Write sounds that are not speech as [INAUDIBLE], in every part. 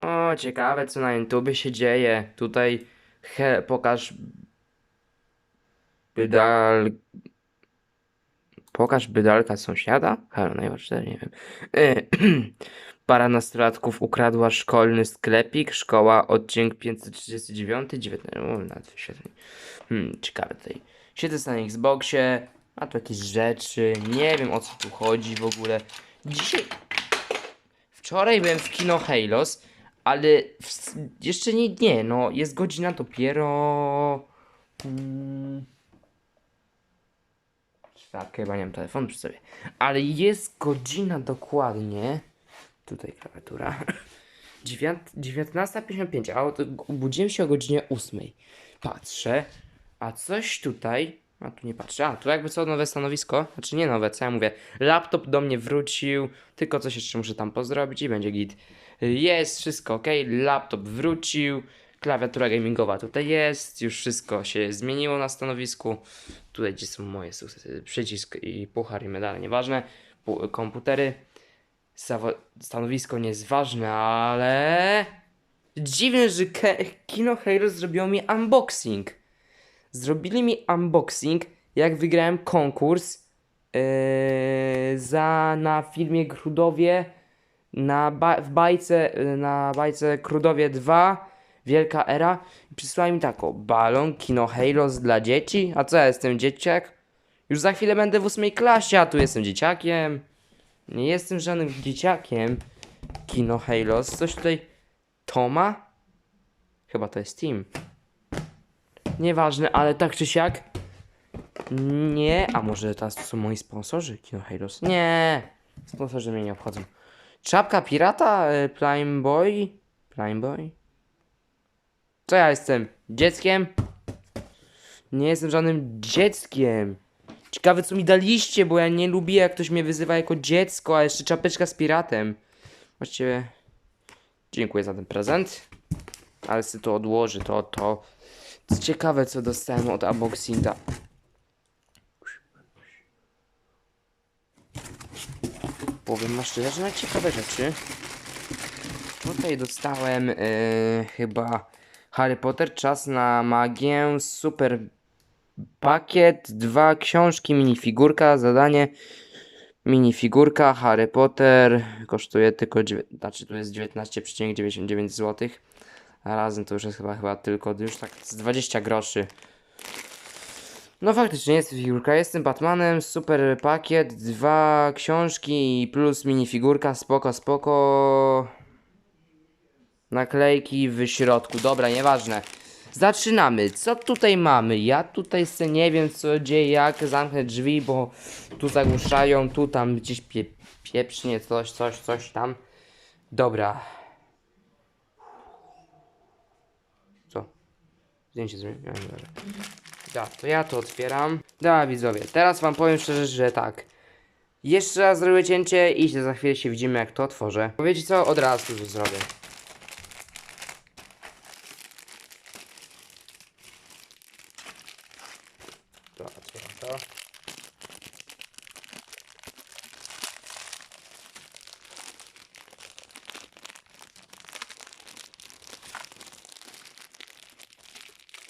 O, ciekawe co na YouTube się dzieje. Tutaj he, pokaż bydal... Pokaż bydalka sąsiada? Halo, najważniejsze, nie wiem. E, [CLEARS THROAT] Para nastolatków ukradła szkolny sklepik. Szkoła, odcinek 539, 19. O. Hmm, ciekawe tutaj. Siedzę na Xboxie, a tu jakieś rzeczy. Nie wiem o co tu chodzi w ogóle. Dzisiaj. Wczoraj byłem w kino Halos, ale w, jeszcze nie, nie, no jest godzina dopiero. Hmm, czwartka, chyba nie mam telefonu przy sobie. Ale jest godzina dokładnie. Tutaj klawiatura. [LAUGHS] Dziewięt- 19.55, a obudziłem się o godzinie 8. Patrzę, a coś tutaj. A tu nie patrzę. A tu jakby co nowe stanowisko. Znaczy nie nowe, co ja mówię. Laptop do mnie wrócił. Tylko coś jeszcze muszę tam pozdrowić i będzie git. Jest wszystko ok. Laptop wrócił. Klawiatura gamingowa tutaj jest. Już wszystko się zmieniło na stanowisku. Tutaj gdzie są moje sukcesy. Przycisk i puchar i medale, nieważne. Pu- komputery. Zawo- stanowisko nie jest ważne, ale. Dziwne, że Kino Hero zrobiło mi unboxing. Zrobili mi unboxing, jak wygrałem konkurs yy, za na filmie Krudowie na ba- w bajce yy, na bajce Krudowie 2 Wielka Era i przysłali mi taką balon Kino Halos dla dzieci. A co ja jestem dzieciak? Już za chwilę będę w ósmej klasie, a tu jestem dzieciakiem. Nie jestem żadnym dzieciakiem. Kino Halos. Coś tutaj. Toma? Chyba to jest Team. Nieważne, ale tak czy siak. Nie. A może teraz to są moi sponsorzy? Kino Halos? Nie. Sponsorzy mnie nie obchodzą. Czapka pirata? y, Prime Boy? Prime Boy? Co ja jestem? Dzieckiem? Nie jestem żadnym dzieckiem. Ciekawe co mi daliście, bo ja nie lubię jak ktoś mnie wyzywa jako dziecko, a jeszcze czapeczka z piratem. Właściwie dziękuję za ten prezent. Ale sobie to odłoży, to, to. Ciekawe co dostałem od unboxinga. Powiem wam szczerze, że ciekawe rzeczy. Tutaj dostałem yy, chyba Harry Potter, czas na magię, super pakiet, dwa książki, minifigurka, zadanie, minifigurka, Harry Potter, kosztuje tylko, znaczy tu jest 19,99 zł, razem to już jest chyba, chyba tylko, już tak z 20 groszy. No faktycznie jest figurka, jestem Batmanem, super pakiet, dwa książki plus minifigurka, spoko, spoko. Naklejki w środku, dobra, nieważne. Zaczynamy. Co tutaj mamy? Ja tutaj se nie wiem co dzieje, jak zamknę drzwi, bo tu zagłuszają, tu tam gdzieś pie, pieprznie coś, coś, coś tam. Dobra. Zdjęcie zmieniłem. Da, to ja to otwieram. Da, widzowie, teraz wam powiem szczerze, że tak. Jeszcze raz zrobię cięcie i za chwilę się widzimy jak to otworzę. Powiecie co? Od razu to zrobię. To otwieram to.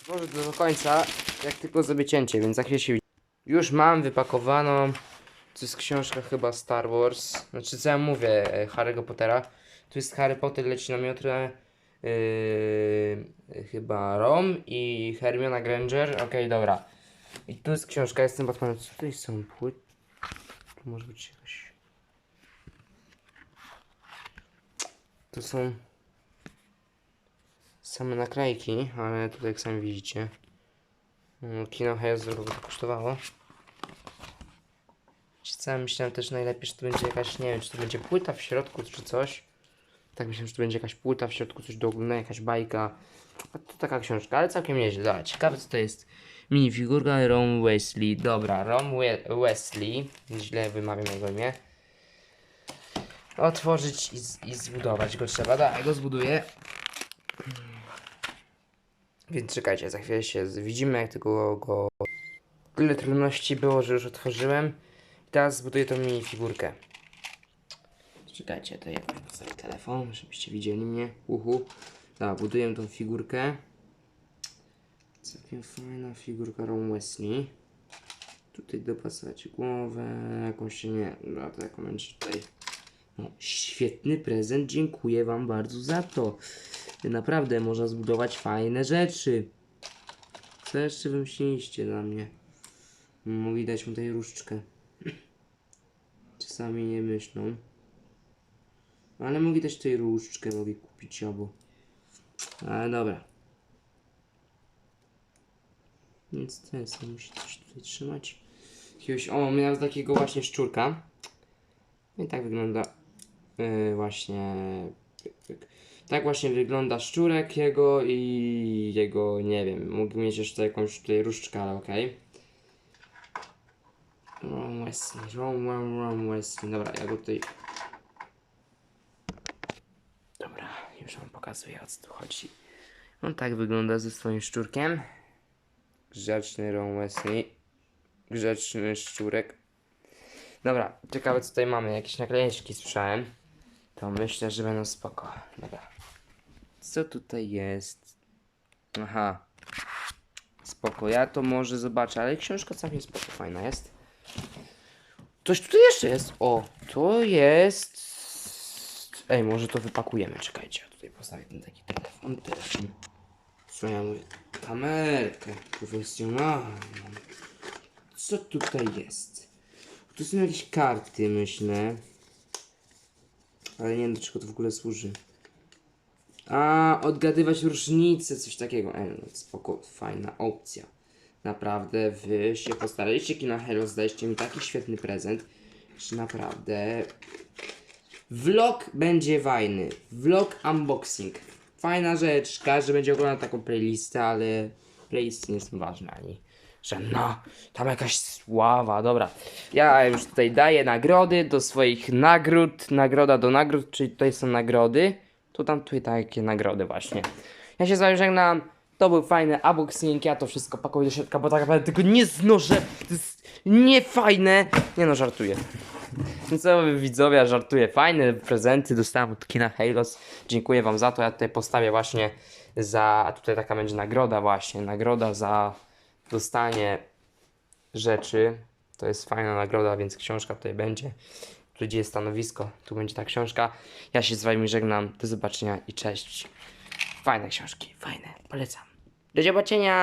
Może do końca, jak tylko zrobię cięcie, więc za chwilę się. Już mam wypakowaną. To jest książka chyba Star Wars. Znaczy co ja mówię, e, Harry'ego Pottera. Tu jest Harry Potter, leci na miotle. Yy, chyba Rom i Hermiona Granger. Okej, dobra. I tu jest książka, jestem Batmanem. Co tutaj są płyt? Tu może być jakaś... Tu są same naklejki, ale tutaj jak sami widzicie. mm, Kino Hezo to kosztowało. Ja myślałem też najlepiej, że to będzie jakaś, nie wiem, czy to będzie płyta w środku, czy coś. Tak myślałem, że to będzie jakaś płyta w środku, coś do jakaś bajka. A to taka książka, ale całkiem nieźle. Dobra, ciekawe co to jest. Minifigurka Ron Wesley. Dobra, Ron We Wesley. Źle wymawiam jego imię. Otworzyć i, i zbudować go trzeba. Da, ja go zbuduję. Więc czekajcie, za chwilę się widzimy, jak tego go... Tyle trudności było, że już otworzyłem. I teraz zbuduję tą minifigurkę. Czekajcie, to ja postawię telefon, żebyście widzieli mnie. Uhu. Dobra, buduję tą figurkę. Całkiem fajna figurka Ron Wesley. Tutaj dopasować głowę, jakąś nie, dobra, to będzie tutaj. No, świetny prezent, dziękuję wam bardzo za to. Naprawdę można zbudować fajne rzeczy. Co jeszcze wymyśliliście dla mnie? Mogli dać mu tutaj różdżkę. Czasami nie myślą. Ale mogli dać tutaj różdżkę, mogli kupić albo. Ale dobra. Więc ten sam musi coś tutaj trzymać. Jakiegoś, o, miałem takiego właśnie szczurka. I tak wygląda yy, właśnie. Tak właśnie wygląda szczurek jego i jego, nie wiem, mógł mieć jeszcze jakąś tutaj różdżkę, ale okej. Ron Wesley, Ron, Ron, Ron Wesley. Dobra, ja go tutaj... Dobra, już wam pokazuję o co tu chodzi. On tak wygląda ze swoim szczurkiem. Grzeczny Ron Wesley. Grzeczny szczurek. Dobra, ciekawe co tutaj mamy. Jakieś naklejeczki słyszałem. To myślę, że będą spoko. Dobra. Co tutaj jest? Aha. Spoko, ja to może zobaczę, ale książka całkiem spoko, fajna jest. Coś tutaj jeszcze jest. O, to jest. Ej, może to wypakujemy. Czekajcie, ja tutaj postawię ten taki telefon. Co ja mówię? Kamerkę profesjonalną. Co tutaj jest? Tu są jakieś karty, myślę. Ale nie wiem do czego to w ogóle służy. A, odgadywać różnice, coś takiego. Ej, no spoko, fajna opcja. Naprawdę, wy się postaraliście, Kina Hello, zdaliście mi taki świetny prezent, że naprawdę... Vlog będzie fajny. Vlog unboxing. Fajna rzecz, każdy będzie oglądał taką playlistę, ale playlisty nie są ważne ani że no, tam jakaś sława, dobra. Ja już tutaj daję nagrody do swoich nagród, nagroda do nagród, czyli tutaj są nagrody. Tu tam tutaj takie nagrody właśnie. Ja się z wami żegnam. To był fajny unboxing, ja to wszystko pakuję do środka, bo tak naprawdę tego nie znoszę. To jest niefajne. Nie no, żartuję. Co widzowie, żartuję. Fajne prezenty dostałem od kina Halos. Dziękuję wam za to. Ja tutaj postawię właśnie za... A tutaj taka będzie nagroda właśnie. Nagroda za dostanie rzeczy. To jest fajna nagroda, więc książka tutaj będzie. Tu gdzie jest stanowisko, tu będzie ta książka. Ja się z wami żegnam. Do zobaczenia i cześć. Fajne książki, fajne. Polecam. Do zobaczenia!